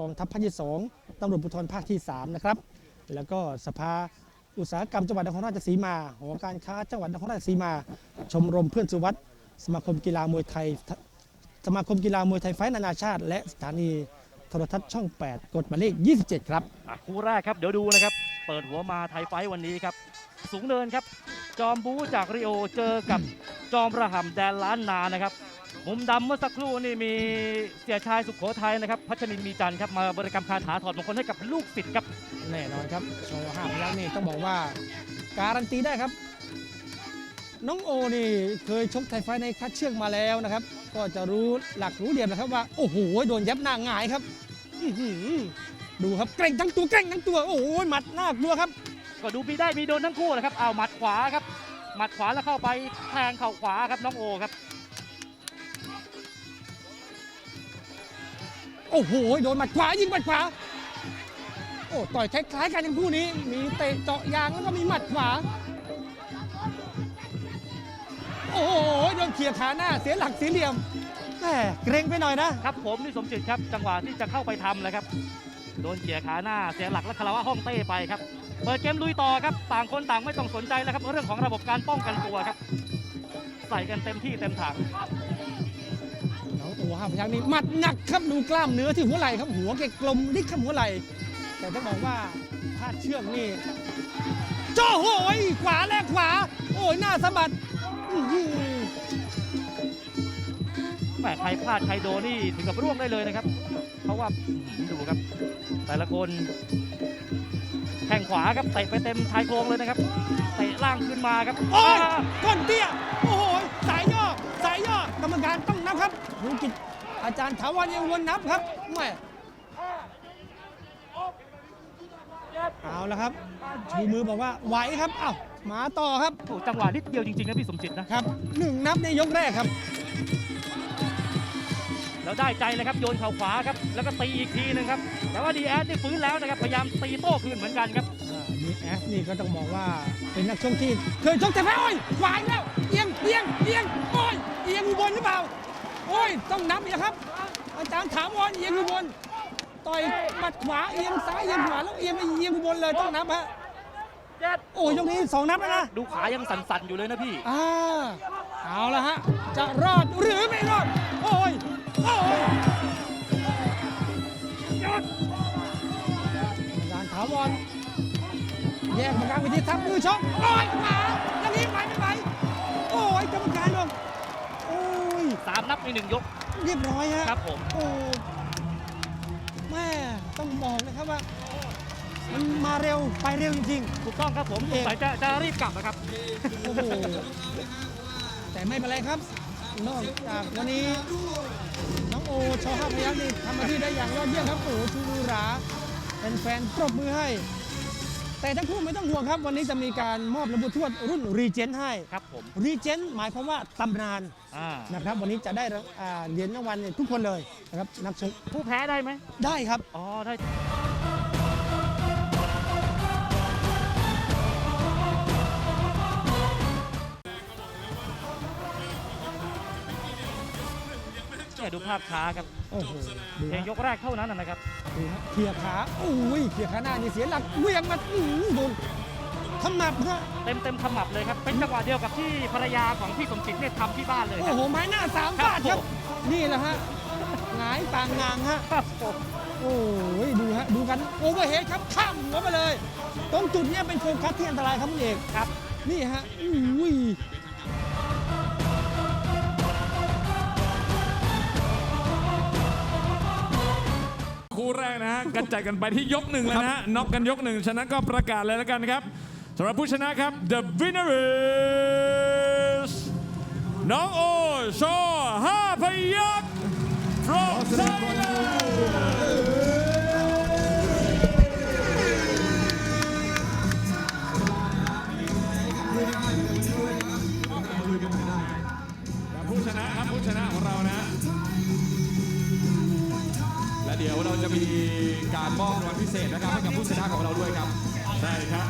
กองทัพภาคที่ 2ตำรวจภูธรภาคที่ 3 นะครับ แล้วก็สภาอุตสาหกรรมจังหวัดนครราชสีมาหอการค้าจังหวัดนครราชสีมา ชมรมเพื่อนสุวัสด์สมาคมกีฬามวยไทย สมาคมกีฬามวยไทยไฟท์นานาชาติ และสถานีโทรทัศน์ช่อง 8กฎหมายเลข 27 ครับอะคู่แรกครับเดี๋ยวดูนะครับ เปิดหัวมาไทยไฟวันนี้ครับ สูงเนินครับ จอมบูจากริโอเจอกับจอมระห่ำแดนล้านนานะครับ มุมดำเมื่อสักครู่นี่มีเสียชายสุขโขทัยนะครับ พัชรินทร์มีจันทร์ครับมาบริกรรมคาถาถอดมงคลให้กับลูกศิษย์ครับแน่นอนครับโชว์ห้าพยักนี่ต้องบอกว่า การันตีได้ครับ น้องโอนี่เคยชกไทยไฟท์ในคัดเชือกมาแล้วนะครับ ก็จะรู้หลักรู้เหลี่ยมนะครับว่าโอ้โหโดนยับหน้าหงายครับอื้อหือดูครับเกรงทั้งตัวเกรงทั้งตัวโอ้โหหมัดน่ากลัวครับ ก็ดูมีได้มีโดนทั้งคู่นะครับเอาหมัดขวาครับหมัดขวาแล้วเข้าไปแทงเข่าขวาครับน้องโอครับ โอ้โหโดนหมัดขวายิงหมัดขวาโอ้ต่อยคล้ายๆกันทั้งคู่นี้ มีเตะเจาะยางแล้วก็มีหมัดขวา โอ้โหโดนเขี่ยขาหน้าเสียหลักเสียเหลี่ยมแหมเกรงไปหน่อยนะครับผมนี่สมจิตครับจังหวะที่จะเข้าไปทำเลยครับ โดนเขี่ยขาหน้าเสียหลักและคาราวะห้องเต้ไปครับเปิดเกมลุยต่อครับต่างคนต่างไม่ต้องสนใจแล้วครับเรื่องของระบบการป้องกันตัวครับ ใส่กันเต็มที่เต็มถังน้อง โอห้าพยักนี่หมัดหนักครับดูกล้ามเนื้อที่หัวไหล่ครับหัวแกกลมนิดครับหัวไหล่แต่ต้องบอกว่าพลาดเชือกนี่โจ้โหยขวาแลกขวา โอ้ยหน้าสะบัดอื้อหือแหมใครพลาดใครโดนนี่ถึงกับร่วงได้เลยนะครับ เพราะว่าอื้อหือดูครับ แต่ละคนแข้งขวาครับเตะไปเต็มชายโครงเลยนะครับเตะล่างขึ้นมาครับ โอ้ยอ่าก้นเตี้ยโอ้ ภูกิจอาจารย์ถาวรยังวนนับครับแม่เอาละครับชูมือบอกว่าไหวครับเอ้ามาต่อครับโอ้จังหวะนิดเดียวจริงๆนะพี่สมจิตนะครับหนึ่งนับในยกแรกครับ แล้วได้ใจเลยครับโยนเข่าขวาครับแล้วก็ตีอีกทีหนึงครับแต่ว่าดีแอสนี่ฟื้นแล้วนะครับพยายามตีโต้คืนเหมือนกันครับดีแอสนี่ก็ต้องบอกว่าเป็นนักชกที่เคยชกแต่แพ้โอ้ยขวาอีกแล้วเอียงเอียงเอียงโอ้ยเอียงอุบลหรือเปล่า โอ้ย ต้องนับอีกครับ อาจารย์ถามวรเอียงอุบลต่อยหมัดขวาเอียงซ้ายเอียงขวาแล้วเอียงไปเอียงอุบลเลยต้องนับฮะโอ้ยยกนี้สองนับแล้วนะดูขายังสั่นๆอยู่เลยนะพี่อ่าเอาละฮะจะรอดหรือไม่รอดโอ้ยโอ้ยอาจารย์ถาวรแยกมากลางเวิธีทับมือชกโอ้ยขวาามนับในหนึ่งยก เรียบร้อยฮะครับผมโอ้แม่ต้องบอกนะครับว่ามันมาเร็วไปเร็วจริงถูกต้องครับผมสงสัยจะจะรีบกลับนะครับ ๆโอ้โหแต่ไม่เป็นไรครับ นอกจากวันนี้น้องโอชอห้าพยักนี่ทำหน้าที่ได้อย่างยอดเยี่ยมครับโอ้โหชูมือหราเป็นแฟนๆปรบมือให้ แต่ทั้งคู่ไม่ต้องห่วงครับ วันนี้จะมีการมอบระบุทวดรุ่นรีเจนให้ครับผมรีเจนหมายความว่าตำนานอ่านะครับ วันนี้จะได้รับอ่าเหรียญรางวัลเนี่ยทุกคนเลยนะครับนักชกผู้แพ้ได้ไหมได้ครับ อ๋อได้ ดูภาพช้าครับโอ้โหดูเพียงฮะยกแรกเท่านั้นนะนะครับ ดูฮะเขี่ยขาโอ้ยเขี่ยขาหน้านี่เสียหลักเวียงมาอื้อหือโดนขมับฮะเต็มเต็มขมับเลยครับ เป็นจังหวะเดียวกับที่ภรรยาของพี่สมจิตเนี่ยทำที่บ้านเลยคโอ้รับ โหไม้หน้าสามครับฟาดครับผมนี่แหละฮะหงายต่างงางฮะ ครับผมโอ้ยดูฮะดูกันโอเวอร์เฮดครับข้ามหัวไปเลย ตรงจุดเนี้ยเป็นโฟกัสที่อันตรายครับคุณเอกครับ นี่ฮะอุ้ย กนะฮะกระจายกันไปที่ยกหนึ่งแล้วนะฮะน็อกกันยกหนึ่งฉะนั้นก็ประกาศเลยแล้วกันครับสำหรับผู้ชนะครับ The winner is น้องโอชอห้าพยัก from Thailand มีการมอบรางวัลพิเศษนะครับให้กับผู้ชนะของเราด้วยครับใช่ครับ